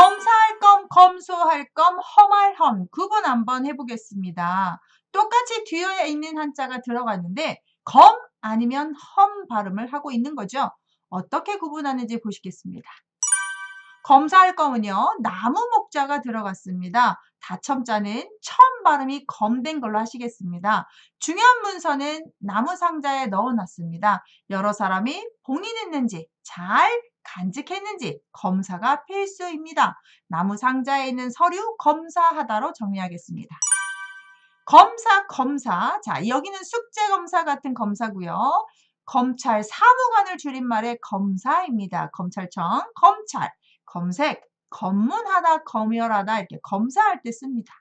검사할 검, 검소할 검, 험할 험 구분 한번 해보겠습니다. 똑같이 뒤에 있는 한자가 들어갔는데 검 아니면 험 발음을 하고 있는 거죠. 어떻게 구분하는지 보시겠습니다. 검사할 검은요. 나무 목자가 들어갔습니다. 다첨자는 첨 발음이 검된 걸로 하시겠습니다. 중요한 문서는 나무 상자에 넣어놨습니다. 여러 사람이 봉인했는지 잘 간직했는지 검사가 필수입니다. 나무 상자에 있는 서류 검사하다로 정리하겠습니다. 검사, 검사. 자, 여기는 숙제 검사 같은 검사고요. 검찰 사무관을 줄임말해 검사입니다. 검찰청, 검찰, 검색, 검문하다, 검열하다 이렇게 검사할 때 씁니다.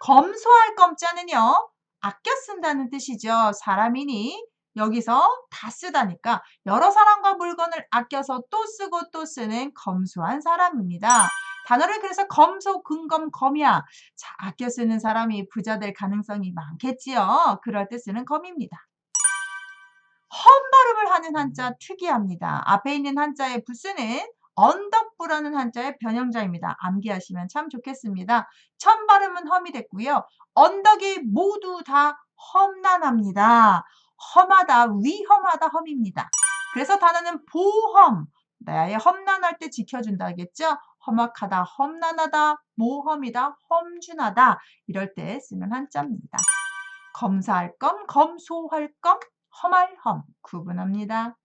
검소할 검자는요. 아껴 쓴다는 뜻이죠. 사람이니 여기서 다 쓰다니까 여러 사람과 물건을 아껴서 또 쓰고 또 쓰는 검소한 사람입니다. 단어를 그래서 검소, 근검, 검야. 자, 아껴 쓰는 사람이 부자 될 가능성이 많겠지요. 그럴 때 쓰는 검입니다. 험 발음을 하는 한자 특이합니다. 앞에 있는 한자의 부수는 언덕부라는 한자의 변형자입니다. 암기하시면 참 좋겠습니다. 천 발음은 험이 됐고요. 언덕이 모두 다 험난합니다. 험하다, 위험하다, 험입니다. 그래서 단어는 보험, 나의 험난할 때 지켜준다겠죠? 험악하다, 험난하다, 모험이다, 험준하다 이럴 때 쓰는 한자입니다. 검사할 검, 검소할 검, 험할 험 구분합니다.